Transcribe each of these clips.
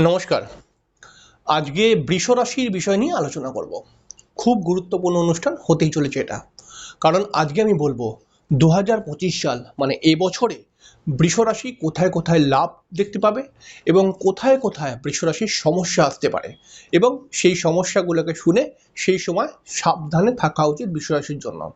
নমস্কার। আজকে বৃষ রাশির বিষয় নিয়ে আলোচনা করব। খুব গুরুত্বপূর্ণ অনুষ্ঠান হতেই চলেছে এটা। কারণ আজকে আমি বলব দু হাজার পঁচিশ সাল মানে এবছরে বৃষ রাশি কোথায় কোথায় লাভ দেখতে পাবে এবং কোথায় কোথায় বৃষ রাশির সমস্যা আসতে পারে এবং সেই সমস্যাগুলোকে শুনে সেই সময় সাবধানে থাকা উচিত বৃষ রাশির জন্য।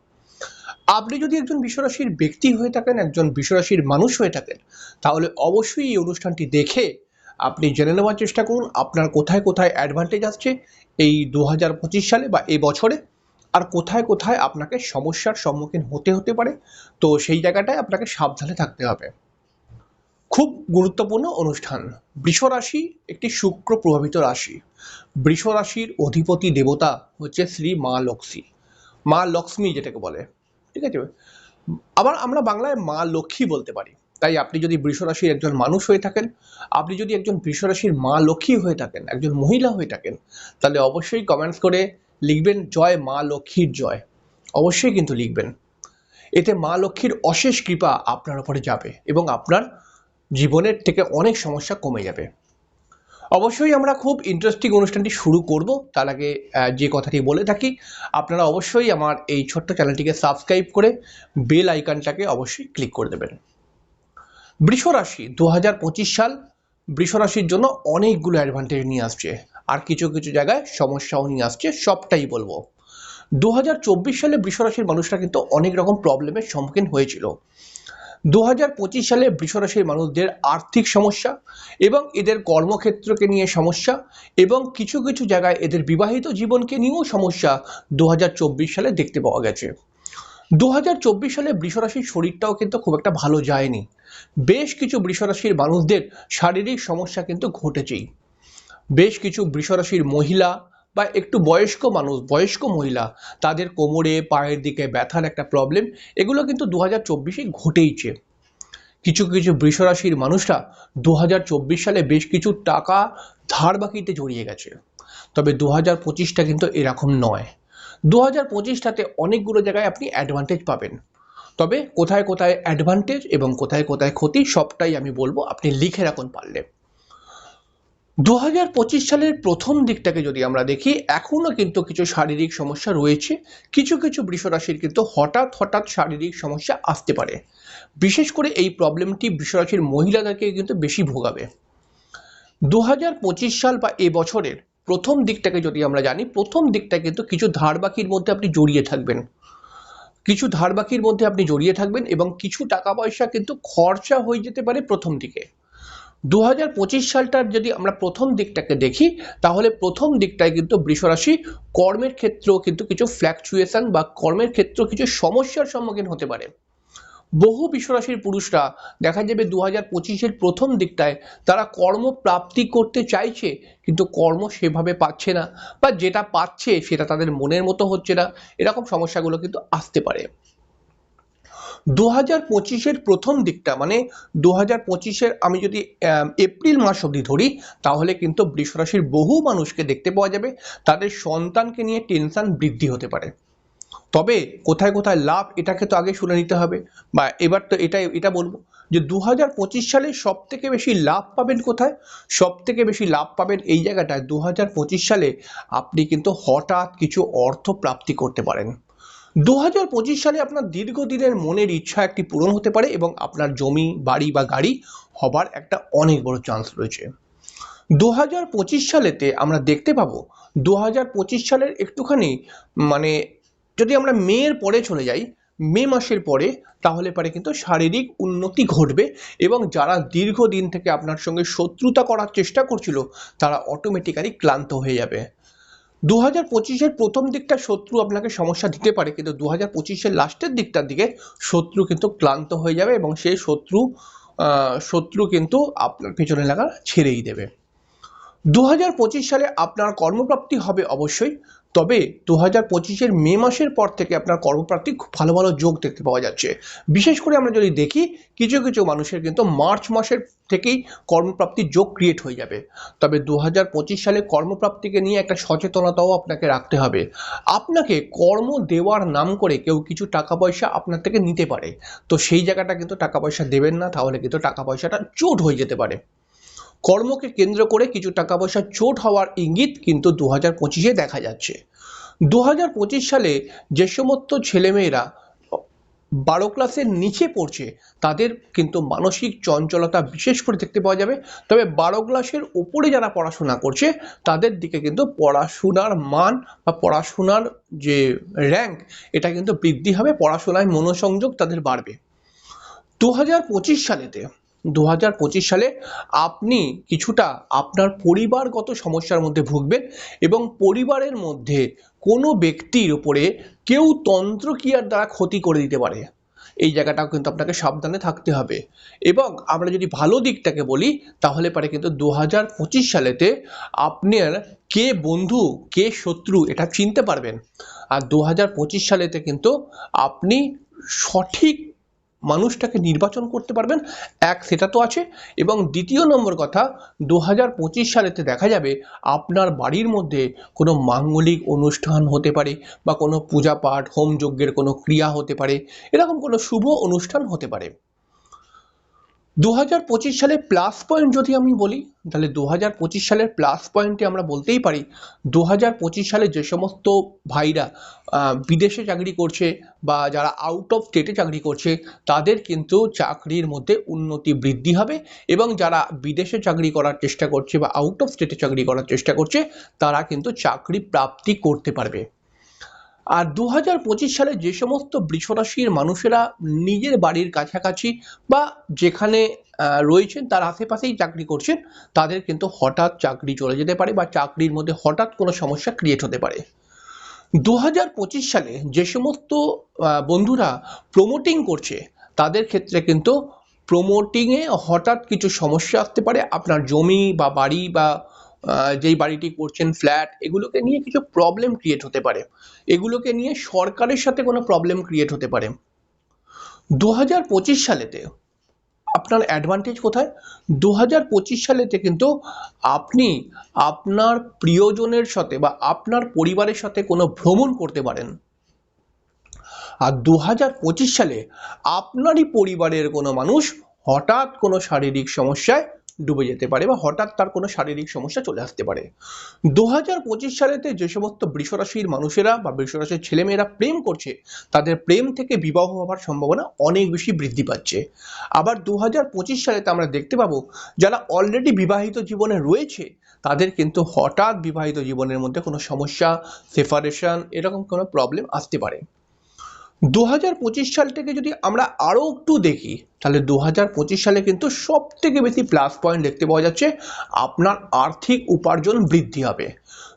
আপনি যদি একজন বিশ্বরাশির ব্যক্তি হয়ে থাকেন, একজন বিশ্বরাশির মানুষ হয়ে থাকেন, তাহলে অবশ্যই এই অনুষ্ঠানটি দেখে আপনি জেনে নেওয়ার চেষ্টা করুন আপনার কোথায় কোথায় অ্যাডভান্টেজ আসছে এই দু হাজার পঁচিশ সালে বা এই বছরে আর কোথায় কোথায় আপনাকে সমস্যার সম্মুখীন হতে হতে পারে। তো সেই জায়গাটায় আপনাকে সাবধানে থাকতে হবে। খুব গুরুত্বপূর্ণ অনুষ্ঠান। বৃষ রাশি একটি শুক্র প্রভাবিত রাশি। বৃষ রাশির অধিপতি দেবতা হচ্ছে শ্রী মা লক্ষ্মী। মা লক্ষ্মী যেটাকে বলে। ঠিক আছে? আবার আমরা বাংলায় মা লক্ষ্মী বলতে পারি। তাই আপনি যদি বৃষ রাশির একজন মানুষ হয়ে থাকেন, আপনি যদি একজন বৃষ রাশির মা লক্ষ্মী হয়ে থাকেন, একজন মহিলা হয়ে থাকেন, তাহলে অবশ্যই কমেন্টস করে লিখবেন, জয় মা লক্ষ্মীর জয়। অবশ্যই কিন্তু লিখবেন। এতে মা লক্ষ্মীর অশেষ কৃপা আপনার উপরে যাবে এবং আপনার জীবনের থেকে অনেক সমস্যা কমে যাবে। অবশ্যই আমরা খুব ইন্টারেস্টিং অনুষ্ঠানটি শুরু করব। তার আগে যে কথাটি বলে থাকি, আপনারা অবশ্যই আমার এই ছোট্ট চ্যানেলটিকে সাবস্ক্রাইব করে বেল আইকনটাকে অবশ্যই ক্লিক করে দেবেন। বৃষ রাশি দু হাজার পঁচিশ সাল বৃষ রাশির জন্য অনেকগুলো অ্যাডভান্টেজ নিয়ে আসছে। আর কিছু কিছু জায়গায় সমস্যাও নিয়ে আসছে, সবটাই বলব। দু হাজার চব্বিশ সালে বৃষ রাশির মানুষরা কিন্তু অনেক রকম প্রবলেমের সম্মুখীন হয়েছিল। দু হাজার পঁচিশ সালে বৃষরাশির মানুষদের আর্থিক সমস্যা এবং এদের কর্মক্ষেত্রকে নিয়ে সমস্যা এবং কিছু কিছু জায়গায় এদের বিবাহিত জীবনকে নিয়েও সমস্যা দু হাজার চব্বিশ সালে দেখতে পাওয়া গেছে। দু হাজার চব্বিশ সালে বৃষরাশির শরীরটাও কিন্তু খুব একটা ভালো যায়নি। বেশ কিছু বৃষরাশির মানুষদের শারীরিক সমস্যা কিন্তু ঘটেছেই। বেশ কিছু বৃষরাশির মহিলা বা একটু বয়স্ক মানুষ, বয়স্ক মহিলা, তাদের কোমরে, পায়ের দিকে ব্যথার একটা প্রবলেম এগুলো কিন্তু দু হাজার চব্বিশে ঘটেইছে কিছু কিছু বৃষরাশির মানুষরা দু হাজার চব্বিশ সালে বেশ কিছু টাকা ধার বাকিতে জড়িয়ে গেছে। তবে দু হাজার পঁচিশটা কিন্তু এরকম নয়। দু হাজার পঁচিশটাতে অনেকগুলো জায়গায় আপনি অ্যাডভান্টেজ পাবেন। তবে কোথায় কোথায় অ্যাডভান্টেজ এবং কোথায় কোথায় ক্ষতি সবটাই আমি বলব, আপনি লিখে রাখুন পারলে। দু হাজার পঁচিশ সালের প্রথম দিকটাকে যদি আমরা দেখি, এখনও কিন্তু কিছু শারীরিক সমস্যা রয়েছে। কিছু কিছু বৃষরাশির কিন্তু হঠাৎ হঠাৎ শারীরিক সমস্যা আসতে পারে। বিশেষ করে এই প্রবলেমটি বৃষরাশির মহিলাদেরকে কিন্তু বেশি ভোগাবে। দু হাজার পঁচিশ সাল বা এ বছরের প্রথম দিকটাকে যদি আমরা জানি, প্রথম দিকটা কিন্তু কিছু ধার বাকির মধ্যে আপনি জড়িয়ে থাকবেন। কিছু ধার বাকির মধ্যে আপনি জড়িয়ে থাকবেন এবং কিছু টাকা পয়সা কিন্তু খরচা হয়ে যেতে পারে প্রথম দিকে। দু হাজার পঁচিশ সালটার যদি আমরা প্রথম দিকটাকে দেখি, তাহলে প্রথম দিকটায় কিন্তু বৃষরাশি কর্মের ক্ষেত্রেও কিন্তু কিছু ফ্ল্যাকচুয়েশন বা কর্মের ক্ষেত্রেও কিছু সমস্যার সম্মুখীন হতে পারে। বহু বিশ্বরাশির পুরুষরা দেখা যাবে দু হাজার পঁচিশের প্রথম দিকটায় তারা কর্মপ্রাপ্তি করতে চাইছে, কিন্তু কর্ম সেভাবে পাচ্ছে না বা যেটা পাচ্ছে সেটা তাদের মনের মতো হচ্ছে না। এরকম সমস্যাগুলো কিন্তু আসতে পারে। দু হাজার পঁচিশের প্রথম দিকটা মানে দু হাজার পঁচিশের আমি যদি এপ্রিল মাস অবধি ধরি, তাহলে কিন্তু বৃষরাশির বহু মানুষকে দেখতে পাওয়া যাবে। তাদের সন্তানকে নিয়ে টেনশন বৃদ্ধি হতে পারে। তবে কোথায় কোথায় লাভ এটাকে তো আগে শুনে নিতে হবে। বা এবার তো এটা এটা বলব যে দু হাজার পঁচিশ সালে সব থেকে বেশি লাভ পাবেন কোথায়? সব থেকে বেশি লাভ পাবেন এই জায়গাটায়। দু হাজার পঁচিশ সালে আপনি কিন্তু হঠাৎ কিছু অর্থ প্রাপ্তি করতে পারেন। দু হাজার পঁচিশ সালে আপনার দীর্ঘদিনের মনের ইচ্ছা একটি পূরণ হতে পারে এবং আপনার জমি, বাড়ি বা গাড়ি হবার একটা অনেক বড় চান্স রয়েছে। দু হাজার পঁচিশ সালেতে আমরা দেখতে পাবো দু হাজার পঁচিশ সালের একটুখানি মানে যদি আমরা মেয়ের পরে চলে যাই, মে মাসের পরে, তাহলে পরে কিন্তু শারীরিক উন্নতি ঘটবে এবং যারা দীর্ঘদিন থেকে আপনার সঙ্গে শত্রুতা করার চেষ্টা করছিল, তারা অটোমেটিক্যালি ক্লান্ত হয়ে যাবে। দু হাজার পঁচিশের প্রথম দিকটা শত্রু আপনাকে সমস্যা দিতে পারে, কিন্তু দু হাজার পঁচিশের লাস্টের দিকটার দিকে শত্রু কিন্তু ক্লান্ত হয়ে যাবে এবং সেই শত্রু শত্রু কিন্তু আপনার পেছনে লাগা ছেড়েই দেবে। দু হাজার পঁচিশ সালে আপনার কর্মপ্রাপ্তি হবে অবশ্যই। তবে দু হাজার পঁচিশের মে মাসের পর থেকে আপনার কর্মপ্রাপ্তি খুব ভালো ভালো যোগ দেখতে পাওয়া যাচ্ছে। বিশেষ করে আমরা যদি দেখি, কিছু কিছু মানুষের কিন্তু মার্চ মাসের থেকেই কর্মপ্রাপ্তির যোগ ক্রিয়েট হয়ে যাবে। তবে দু হাজার পঁচিশ সালে কর্মপ্রাপ্তিকে নিয়ে একটা সচেতনতাও আপনাকে রাখতে হবে। আপনাকে কর্ম দেওয়ার নাম করে কেউ কিছু টাকা পয়সা আপনার থেকে নিতে পারে। তো সেই জায়গাটা কিন্তু টাকা পয়সা দেবেন না, তাহলে কিন্তু টাকা পয়সাটা চোট হয়ে যেতে পারে। কর্মকে কেন্দ্র করে কিছু টাকা পয়সা চোট হওয়ার ইঙ্গিত কিন্তু দু হাজার পঁচিশে দেখা যাচ্ছে। দু হাজার পঁচিশ সালে যে সমস্ত ছেলেমেয়েরা বারো ক্লাসের নিচে পড়ছে, তাদের কিন্তু মানসিক চঞ্চলতা বিশেষ করে দেখতে পাওয়া যাবে। তবে বারো ক্লাসের উপরে যারা পড়াশোনা করছে, তাদের দিকে কিন্তু পড়াশোনার মান বা পড়াশোনার যে র্যাঙ্ক এটা কিন্তু বৃদ্ধি হবে, পড়াশোনায় মনোসংযোগ তাদের বাড়বে। দু হাজার পঁচিশ সালেতে দু হাজার পঁচিশ সালে আপনি কিছুটা আপনার পরিবারগত সমস্যার মধ্যে ভুগবেন এবং পরিবারের মধ্যে কোনো ব্যক্তির উপরে কেউ তন্ত্রক্রিয়ার দ্বারা ক্ষতি করে দিতে পারে। এই জায়গাটাও কিন্তু আপনাকে সাবধানে থাকতে হবে। এবং আমরা যদি ভালো দিকটাকে বলি, তাহলে পারে কিন্তু দু হাজার পঁচিশ সালেতে আপনার কে বন্ধু, কে শত্রু এটা চিনতে পারবেন। আর দু হাজার পঁচিশ সালেতে কিন্তু আপনি সঠিক মানুষটাকে নির্বাচন করতে পারবেন। এক, সেটা তো আছে। এবং দ্বিতীয় নম্বর কথা দু হাজার পঁচিশ সালেতে দেখা যাবে আপনার বাড়ির মধ্যে কোনো মাঙ্গলিক অনুষ্ঠান হতে পারে বা কোনো পূজা পাঠ, হোম যজ্ঞের কোনো ক্রিয়া হতে পারে। এরকম কোনো শুভ অনুষ্ঠান হতে পারে। দু হাজার পঁচিশ সালে প্লাস পয়েন্ট যদি আমি বলি, তাহলে দু হাজার পঁচিশ সালের প্লাস পয়েন্টে আমরা বলতেই পারি দু হাজার পঁচিশ সালে যে সমস্ত ভাইরা বিদেশে চাকরি করছে বা যারা আউট অফ স্টেটে চাকরি করছে, তাদের কিন্তু চাকরির মধ্যে উন্নতি বৃদ্ধি হবে এবং যারা বিদেশে চাকরি করার চেষ্টা করছে বা আউট অফ স্টেটে চাকরি করার চেষ্টা করছে, তারা কিন্তু চাকরি প্রাপ্তি করতে পারবে। আর দু হাজার পঁচিশ সালে যে সমস্ত বৃষরাশির মানুষেরা নিজের বাড়ির কাছাকাছি বা যেখানে রয়েছেন তার আশেপাশেই চাকরি করছেন, তাদের কিন্তু হঠাৎ চাকরি চলে যেতে পারে বা চাকরির মধ্যে হঠাৎ কোনো সমস্যা ক্রিয়েট হতে পারে। দু হাজার পঁচিশ সালে যে সমস্ত বন্ধুরা প্রমোটিং করছে, তাদের ক্ষেত্রে কিন্তু প্রমোটিংয়ে হঠাৎ কিছু সমস্যা আসতে পারে। আপনার জমি বা বাড়ি বা যেই বাড়িটি করছেন ফ্ল্যাট এগুলোকে নিয়ে কিছু প্রবলেম ক্রিয়েট হতে পারে। এগুলোকে নিয়ে সরকারের সাথে কোনো প্রবলেম ক্রিয়েট হতে পারে। দু হাজার পঁচিশ সালেতে আপনার অ্যাডভান্টেজ কোথায়? দু হাজার পঁচিশ সালেতে কিন্তু আপনি আপনার প্রিয়জনের সাথে বা আপনার পরিবারের সাথে কোনো ভ্রমণ করতে পারেন। আর দু হাজার পঁচিশ সালে আপনারই পরিবারের কোনো মানুষ হঠাৎ কোনো শারীরিক সমস্যায় ডুবে যেতে পারে বা হঠাৎ তার কোনো শারীরিক সমস্যা চলে আসতে পারে। দু হাজার পঁচিশ সালেতে যে সমস্ত বৃষরাশির মানুষেরা বা বৃষরাশির ছেলেমেয়েরা প্রেম করছে, তাদের প্রেম থেকে বিবাহ হওয়ার সম্ভাবনা অনেক বেশি বৃদ্ধি পাচ্ছে। আবার দু হাজার পঁচিশ সালেতে আমরা দেখতে পাবো, যারা অলরেডি বিবাহিত জীবনে রয়েছে, তাদের কিন্তু হঠাৎ বিবাহিত জীবনের মধ্যে কোনো সমস্যা সেপারেশন এরকম কোনো প্রবলেম আসতে পারে। দু হাজার পঁচিশ সালটাকে যদি আমরা আরও একটু দেখি, তাহলে দু হাজার পঁচিশ সালে কিন্তু সব থেকে বেশি প্লাস পয়েন্ট দেখতে পাওয়া যাচ্ছে, আপনার আর্থিক উপার্জন বৃদ্ধি হবে।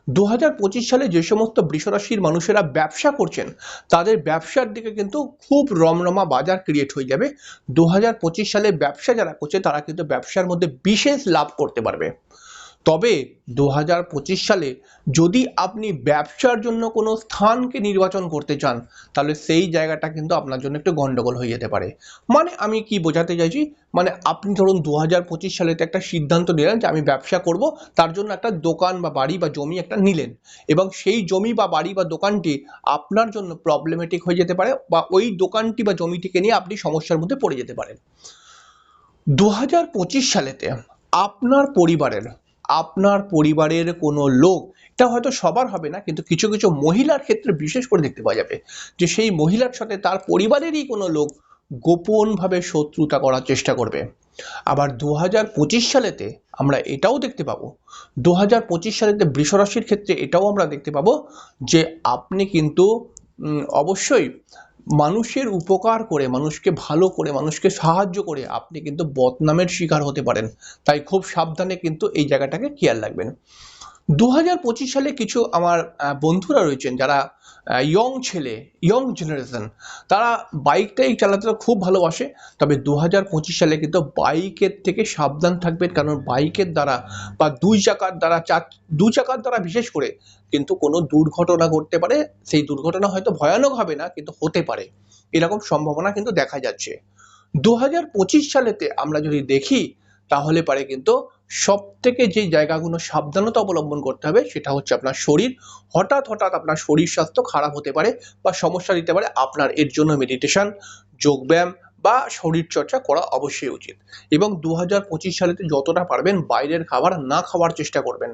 দু হাজার পঁচিশ সালে যে সমস্ত বৃষরাশির মানুষেরা ব্যবসা করছেন, তাদের ব্যবসার দিকে কিন্তু খুব রমরমা বাজার ক্রিয়েট হয়ে যাবে। দু হাজার পঁচিশ সালে ব্যবসা যারা করছে, তারা কিন্তু ব্যবসার মধ্যে বিশেষ লাভ করতে পারবে। তবে দু হাজার পঁচিশ সালে যদি আপনি ব্যবসার জন্য কোনো স্থানকে নির্বাচন করতে চান, তাহলে সেই জায়গাটা কিন্তু আপনার জন্য একটু গন্ডগোল হয়ে যেতে পারে। মানে আমি কি বোঝাতে চাইছি মানে আপনি ধরুন দু হাজার পঁচিশ সালেতে একটা সিদ্ধান্ত নিলেন যে আমি ব্যবসা করব, তার জন্য একটা দোকান বা বাড়ি বা জমি একটা নিলেন এবং সেই জমি বা বাড়ি বা দোকানটি আপনার জন্য প্রবলেমেটিক হয়ে যেতে পারে বা ওই দোকানটি বা জমিটিকে নিয়ে আপনি সমস্যার মধ্যে পড়ে যেতে পারেন। দু হাজার পঁচিশ সালেতে আপনার পরিবারের আপনার পরিবারের কোনো লোক, এটা হয়তো সবার হবে না, কিন্তু কিছু কিছু মহিলার ক্ষেত্রে বিশেষ করে দেখতে পাওয়া যাবে যে সেই মহিলার সাথে তার পরিবারেরই কোনো লোক গোপনভাবে শত্রুতা করার চেষ্টা করবে। আবার দু হাজার পঁচিশ সালেতে আমরা এটাও দেখতে পাবো। দু হাজার পঁচিশ সালেতে বৃষরাশির ক্ষেত্রে এটাও আমরা দেখতে পাবো যে আপনি কিন্তু অবশ্যই মানুষের উপকার করে, মানুষকে ভালো করে, মানুষকে সাহায্য করে আপনি কিন্তু বদনামের শিকার হতে পারেন। তাই খুব সাবধানে কিন্তু এই জায়গাটাকে খেয়াল রাখবেন। দু হাজার পঁচিশ সালে কিছু আমার বন্ধুরা রয়েছেন যারা ইয়ং ছেলে ইয়ং জেনারেশন তারা বাইকটাই চালাতে খুব ভালোবাসে, তবে দু হাজার পঁচিশ সালে কিন্তু বাইকের থেকে সাবধান থাকবেন, কারণ বাইকের দ্বারা বা দুই চাকার দ্বারা, চার দু চাকার দ্বারা বিশেষ করে কিন্তু কোনো দুর্ঘটনা ঘটতে পারে, সেই দুর্ঘটনা হয়তো ভয়ানক হবে না, কিন্তু হতে পারে। এরকম সম্ভাবনা কিন্তু দেখা যাচ্ছে। দু হাজার পঁচিশ সালেতে আমরা যদি দেখি, তাহলে পারে কিন্তু সব থেকে যে জায়গাগুলো সাবধানতা অবলম্বন করতে হবে সেটা হচ্ছে আপনার শরীর। হঠাৎ হঠাৎ আপনার শরীর স্বাস্থ্য খারাপ হতে পারে বা সমস্যা দিতে পারে, আপনার এর জন্য মেডিটেশন যোগব্যায়াম বা শরীরচর্চা করা অবশ্যই উচিত। এবং দু হাজার পঁচিশ সালেতে যতটা পারবেন বাইরের খাবার না খাওয়ার চেষ্টা করবেন।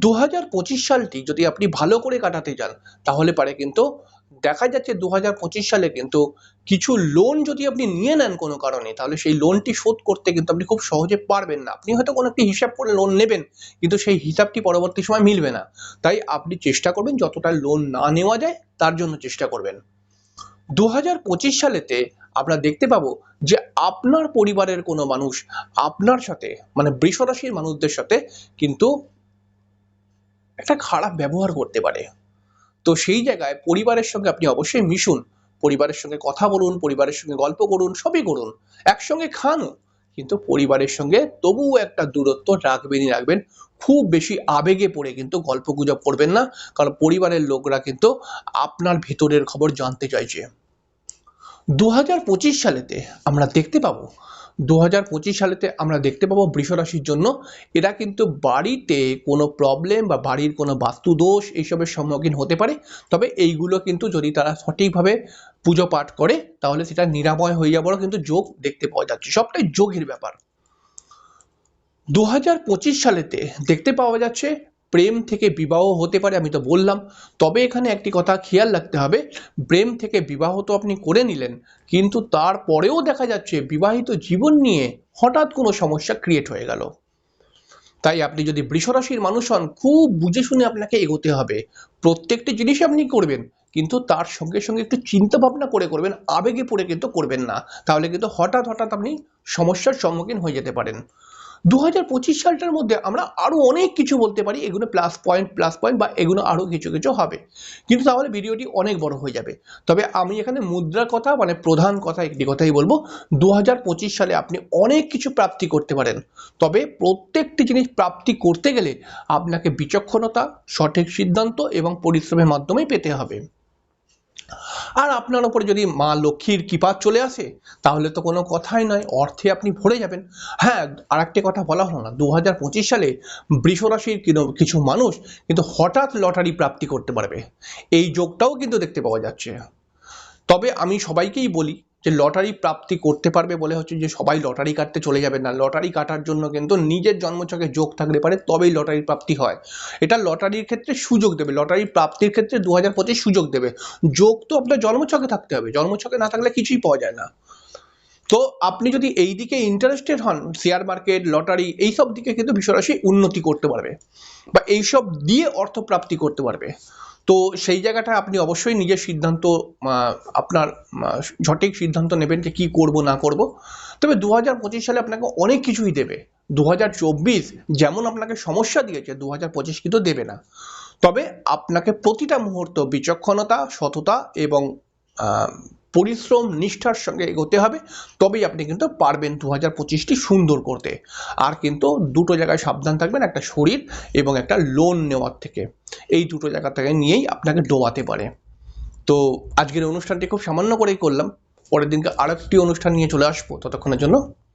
দু হাজার পঁচিশ সালটি যদি আপনি ভালো করে কাটাতে চান তাহলে পারে কিন্তু দেখা যাচ্ছে দু হাজার পঁচিশ সালে কিন্তু কিছু লোন যদি আপনি নিয়ে নেন কোনো কারণে, তাহলে সেই লোনটি শোধ করতে কিন্তু আপনি খুব সহজে পারবেন না। আপনি হয়তো কোনো একটি হিসাব করে লোন নেবেন, কিন্তু সেই হিসাবটি পরবর্তী সময় মিলবে না। তাই আপনি চেষ্টা করবেন যতটা লোন না নেওয়া যায়, তার জন্য চেষ্টা করবেন। দু হাজার পঁচিশ সালেতে আমরা দেখতে পাবো যে আপনার পরিবারের কোনো মানুষ আপনার সাথে মানে বৃষরাশির মানুষদের সাথে কিন্তু একটা খারাপ ব্যবহার করতে পারে। তো সেই জায়গায় পরিবারের সঙ্গে আপনি অবশ্যই মিশুন। পরিবারের সঙ্গে কথা বলুন, পরিবারের সঙ্গে গল্প করুন, সবই করুন। একসঙ্গে খানও। কিন্তু পরিবারের সঙ্গে তবুও একটা দূরত্ব রাখবেনই রাখবেন। খুব বেশি আবেগে পড়ে কিন্তু গল্প গুজব করবেন না। কারণ পরিবারের লোকরা কিন্তু আপনার ভেতরের খবর জানতে চাইছে। দু হাজার পঁচিশ সালেতে আমরা দেখতে পাবো দু হাজার পঁচিশ সালেতে আমরা দেখতে পাবো বৃষরাশির জন্য এরা কিন্তু বাড়িতে কোনো প্রবলেম বা বাড়ির কোনো বাস্তুদোষ এইসবের সম্মুখীন হতে পারে। তবে এইগুলো কিন্তু যদি তারা সঠিকভাবে পুজো পাঠ করে, তাহলে সেটা নিরাময় হয়ে যাবারও কিন্তু যোগ দেখতে পাওয়া যাচ্ছে। সবটাই যোগের ব্যাপার। দু হাজার পঁচিশ সালেতে দেখতে পাওয়া যাচ্ছে প্রেম থেকে বিবাহ হতে পারে, আমি তো বললাম। তবে এখানে একটি কথা খেয়াল রাখতে হবে, প্রেম থেকে বিবাহ তো আপনি করে নিলেন, কিন্তু তারপরেও দেখা যাচ্ছে বিবাহিত জীবন নিয়ে হঠাৎ কোনো সমস্যা ক্রিয়েট হয়ে গেল। তাই আপনি যদি বৃষরাশির মানুষ হন, খুব বুঝে শুনে আপনাকে এগোতে হবে। প্রত্যেকটি জিনিস আপনি করবেন, কিন্তু তার সঙ্গে সঙ্গে একটু চিন্তা ভাবনা করে করবেন, আবেগে পড়ে কিন্তু করবেন না। তাহলে কিন্তু হঠাৎ হঠাৎ আপনি সমস্যার সম্মুখীন হয়ে যেতে পারেন। দু হাজার পঁচিশ সালটার মধ্যে আমরা আরও অনেক কিছু বলতে পারি, এগুলো প্লাস পয়েন্ট প্লাস পয়েন্ট বা এগুলো আরও কিছু কিছু হবে। কিন্তু তাহলে ভিডিওটি অনেক বড় হয়ে যাবে। তবে আমি এখানে মুদ্রার কথা মানে প্রধান কথা, একটি কথাই বলব। দু হাজার পঁচিশ সালে আপনি অনেক কিছু প্রাপ্তি করতে পারেন। তবে প্রত্যেকটি জিনিস প্রাপ্তি করতে গেলে আপনাকে বিচক্ষণতা, সঠিক সিদ্ধান্ত এবং পরিশ্রমের মাধ্যমেই পেতে হবে। আর আপনার ওপরে যদি মা লক্ষ্মীর কৃপা চলে আসে, তাহলে তো কোনো কথাই নয়, অর্থে আপনি ভরে যাবেন। হ্যাঁ আর একটি কথা বলা হলো না দু হাজার পঁচিশ সালে বৃষরাশির কিছু মানুষ কিন্তু হঠাৎ লটারি প্রাপ্তি করতে পারবে। এই যোগটাও কিন্তু দেখতে পাওয়া যাচ্ছে। তবে আমি সবাইকেই বলি যে লটারি প্রাপ্তি করতে পারবে বলে হচ্ছে যে সবাই লটারি কাটতে চলে যাবে না। লটারি কাটার জন্য কিন্তু নিজের জন্মছকে যোগ থাকলে পারে, তবেই লটারি প্রাপ্তি হয়। এটা লটারির ক্ষেত্রে সুযোগ দেবে, লটারি প্রাপ্তির ক্ষেত্রে দু হাজার পঁচিশ সুযোগ দেবে। যোগ তো আপনার জন্মছকে থাকতে হবে, জন্মছকে না থাকলে কিছুই পাওয়া যায় না। তো আপনি যদি এই দিকে ইন্টারেস্টেড হন শেয়ার মার্কেট লটারি, এইসব দিকে কিন্তু বিশ্বরাশি উন্নতি করতে পারবে বা এইসব দিয়ে অর্থ প্রাপ্তি করতে পারবে। তো সেই জায়গাটা আপনি অবশ্যই নিজের সিদ্ধান্ত আপনার সঠিক সিদ্ধান্ত নেবেন যে কী করব, না করব। তবে দু হাজার পঁচিশ সালে আপনাকে অনেক কিছুই দেবে। দু হাজার চব্বিশ যেমন আপনাকে সমস্যা দিয়েছে দু হাজার পঁচিশ কিন্তু দেবে না। তবে আপনাকে প্রতিটা মুহূর্ত বিচক্ষণতা, সততা এবং পরিশ্রম, নিষ্ঠার সঙ্গে এগোতে হবে। তবেই আপনি কিন্তু পারবেন দু হাজার পঁচিশটি সুন্দর করতে। আর কিন্তু দুটো জায়গায় সাবধান থাকবেন, একটা শরীর এবং একটা লোন নেওয়ার থেকে। এই দুটো জায়গা থেকে নিয়েই আপনাকে ডোবাতে পারে। তো আজকের অনুষ্ঠানটি খুব সামান্য করেই করলাম। পরের দিনকে আরেকটি অনুষ্ঠান নিয়ে চলে আসব ততক্ষণের জন্য।